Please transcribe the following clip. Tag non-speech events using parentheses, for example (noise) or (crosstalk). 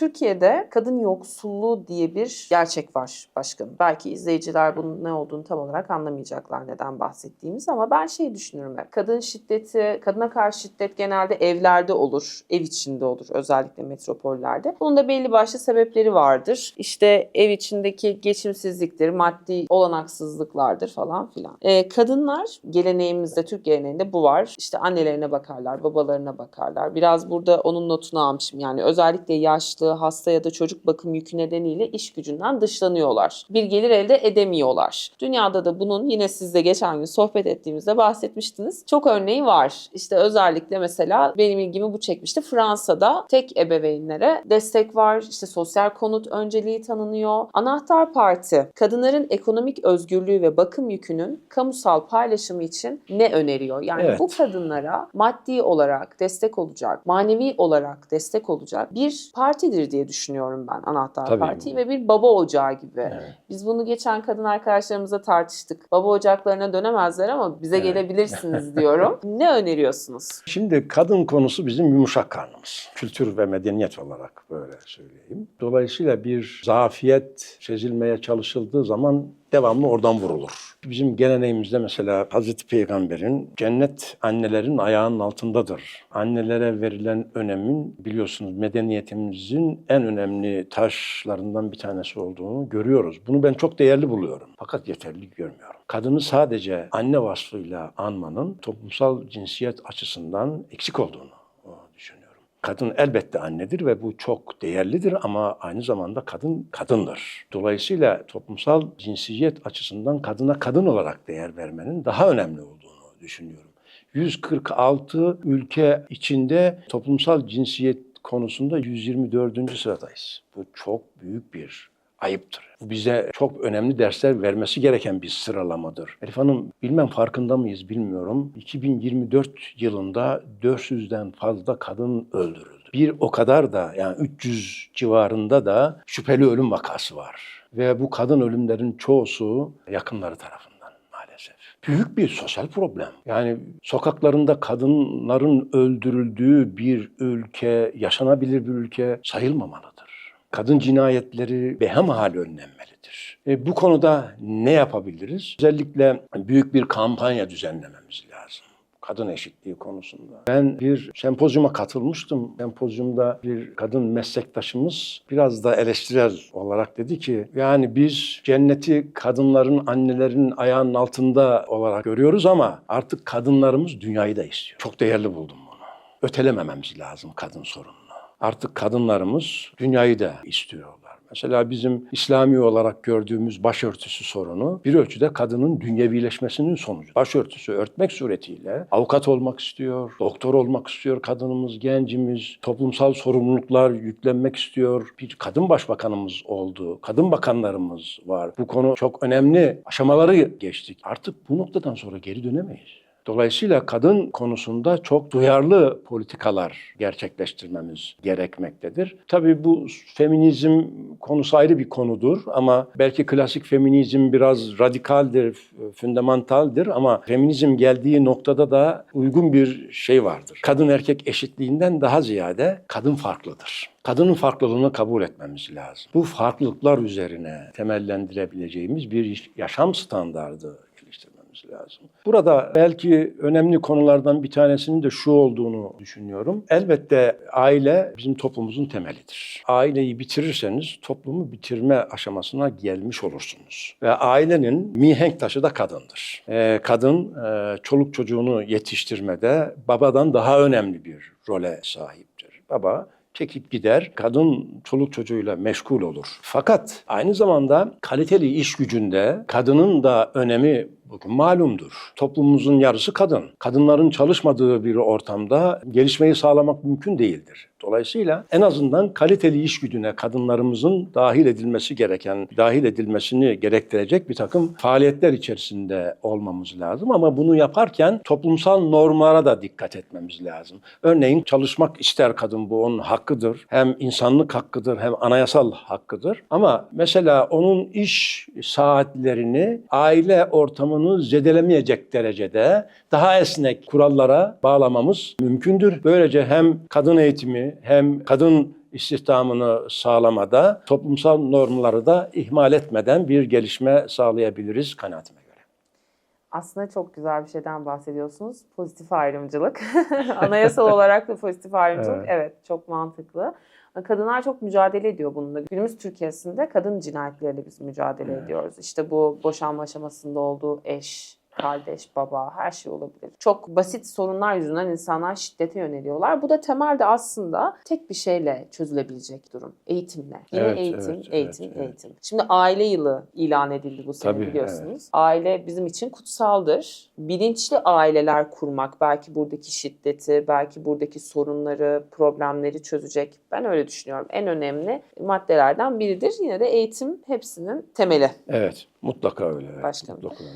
Türkiye'de kadın yoksulluğu diye bir gerçek var başkanım. Belki izleyiciler bunun ne olduğunu tam olarak anlamayacaklar neden bahsettiğimiz ama ben şey düşünürüm hep. Kadın şiddeti, kadına karşı şiddet genelde evlerde olur, ev içinde olur özellikle metropollerde. Bunun da belli başlı sebepleri vardır. İşte ev içindeki geçimsizliktir, maddi olanaksızlıklardır falan filan. Ee, kadınlar geleneğimizde, Türk geleneğinde bu var. İşte annelerine bakarlar, babalarına bakarlar. Biraz burada onun notunu almışım. Yani özellikle yaşlı, hasta ya da çocuk bakım yükü nedeniyle iş gücünden dışlanıyorlar. Bir gelir elde edemiyorlar. Dünyada da bunun yine sizle geçen gün sohbet ettiğimizde bahsetmiştiniz. Çok örneği var. İşte özellikle mesela benim ilgimi bu çekmişti. Fransa'da tek ebeveynlere destek var. İşte sosyal konut önceliği tanınıyor. Anahtar Parti kadınların ekonomik özgürlüğü ve bakım yükünün kamusal paylaşımı için ne öneriyor? Yani Evet. bu kadınlara maddi olarak destek olacak, manevi olarak destek olacak bir partidir diye düşünüyorum ben Anahtar Tabii. Parti ve bir baba ocağı gibi. Evet. Biz bunu geçen kadın arkadaşlarımızla tartıştık. Baba ocaklarına dönemezler ama bize Evet. gelebilirsiniz (laughs) diyorum. ne öneriyorsunuz? Şimdi kadın konusu bizim yumuşak karnımız. Kültür ve medeniyet olarak böyle söyleyeyim. Dolayısıyla bir zafiyet sezilmeye çalışıldığı zaman devamlı oradan vurulur. Bizim geleneğimizde mesela Hazreti Peygamber'in cennet annelerin ayağının altındadır. Annelere verilen önemin biliyorsunuz medeniyetimizin en önemli taşlarından bir tanesi olduğunu görüyoruz. Bunu ben çok değerli buluyorum. Fakat yeterli görmüyorum. Kadını sadece anne vasfıyla anmanın toplumsal cinsiyet açısından eksik olduğunu. Kadın elbette annedir ve bu çok değerlidir ama aynı zamanda kadın kadındır. Dolayısıyla toplumsal cinsiyet açısından kadına kadın olarak değer vermenin daha önemli olduğunu düşünüyorum. 146 ülke içinde toplumsal cinsiyet konusunda 124. sıradayız. Bu çok büyük bir ayıptır. Bu bize çok önemli dersler vermesi gereken bir sıralamadır. Elif Hanım bilmem farkında mıyız bilmiyorum. 2024 yılında 400'den fazla kadın öldürüldü. Bir o kadar da yani 300 civarında da şüpheli ölüm vakası var. Ve bu kadın ölümlerin çoğusu yakınları tarafından maalesef. Büyük bir sosyal problem. Yani sokaklarında kadınların öldürüldüğü bir ülke, yaşanabilir bir ülke sayılmamalıdır. Kadın cinayetleri behemhal önlenmelidir. E, bu konuda ne yapabiliriz? Özellikle büyük bir kampanya düzenlememiz lazım kadın eşitliği konusunda. Ben bir sempozyuma katılmıştım. Sempozyumda bir kadın meslektaşımız biraz da eleştirel olarak dedi ki yani biz cenneti kadınların, annelerin ayağının altında olarak görüyoruz ama artık kadınlarımız dünyayı da istiyor. Çok değerli buldum bunu. Ötelemememiz lazım kadın sorununu. Artık kadınlarımız dünyayı da istiyorlar. Mesela bizim İslami olarak gördüğümüz başörtüsü sorunu bir ölçüde kadının dünyevileşmesinin sonucu. Başörtüsü örtmek suretiyle avukat olmak istiyor, doktor olmak istiyor kadınımız, gencimiz, toplumsal sorumluluklar yüklenmek istiyor. Bir kadın başbakanımız oldu, kadın bakanlarımız var. Bu konu çok önemli aşamaları geçtik. Artık bu noktadan sonra geri dönemeyiz. Dolayısıyla kadın konusunda çok duyarlı politikalar gerçekleştirmemiz gerekmektedir. Tabii bu feminizm konusu ayrı bir konudur ama belki klasik feminizm biraz radikaldir, fundamentaldir ama feminizm geldiği noktada da uygun bir şey vardır. Kadın erkek eşitliğinden daha ziyade kadın farklıdır. Kadının farklılığını kabul etmemiz lazım. Bu farklılıklar üzerine temellendirebileceğimiz bir yaşam standardı geliştirmemiz lazım. Burada belki önemli konulardan bir tanesinin de şu olduğunu düşünüyorum. Elbette aile bizim toplumumuzun temelidir. Aileyi bitirirseniz toplumu bitirme aşamasına gelmiş olursunuz. Ve ailenin mihenk taşı da kadındır. Ee, kadın e, çoluk çocuğunu yetiştirmede babadan daha önemli bir role sahiptir. Baba çekip gider, kadın çoluk çocuğuyla meşgul olur. Fakat aynı zamanda kaliteli iş gücünde kadının da önemi malumdur. Toplumumuzun yarısı kadın. Kadınların çalışmadığı bir ortamda gelişmeyi sağlamak mümkün değildir. Dolayısıyla en azından kaliteli iş gücüne kadınlarımızın dahil edilmesi gereken, dahil edilmesini gerektirecek bir takım faaliyetler içerisinde olmamız lazım. Ama bunu yaparken toplumsal normlara da dikkat etmemiz lazım. Örneğin çalışmak ister kadın bu onun hakkıdır. Hem insanlık hakkıdır hem anayasal hakkıdır. Ama mesela onun iş saatlerini aile ortamını zedelemeyecek derecede daha esnek kurallara bağlamamız mümkündür. Böylece hem kadın eğitimi hem kadın istihdamını sağlamada, toplumsal normları da ihmal etmeden bir gelişme sağlayabiliriz kanaatime göre. Aslında çok güzel bir şeyden bahsediyorsunuz. Pozitif ayrımcılık. (laughs) Anayasal olarak da pozitif ayrımcılık. Evet. Evet. çok mantıklı. Kadınlar çok mücadele ediyor bununla. Günümüz Türkiye'sinde kadın cinayetleriyle biz mücadele Evet. ediyoruz. İşte bu boşanma aşamasında olduğu eş, kardeş, baba her şey olabilir. Çok basit sorunlar yüzünden insanlar şiddete yöneliyorlar. Bu da temelde aslında tek bir şeyle çözülebilecek durum. Eğitimle. Yine Evet, eğitim, evet, eğitim, evet, evet. eğitim. Şimdi aile yılı ilan edildi bu sene Tabii, biliyorsunuz. Aile bizim için kutsaldır. Bilinçli aileler kurmak belki buradaki şiddeti, belki buradaki sorunları, problemleri çözecek. Ben öyle düşünüyorum. En önemli maddelerden biridir. Yine de eğitim hepsinin temeli. Evet, mutlaka öyle. evet, Başkanım. mutlaka öyle.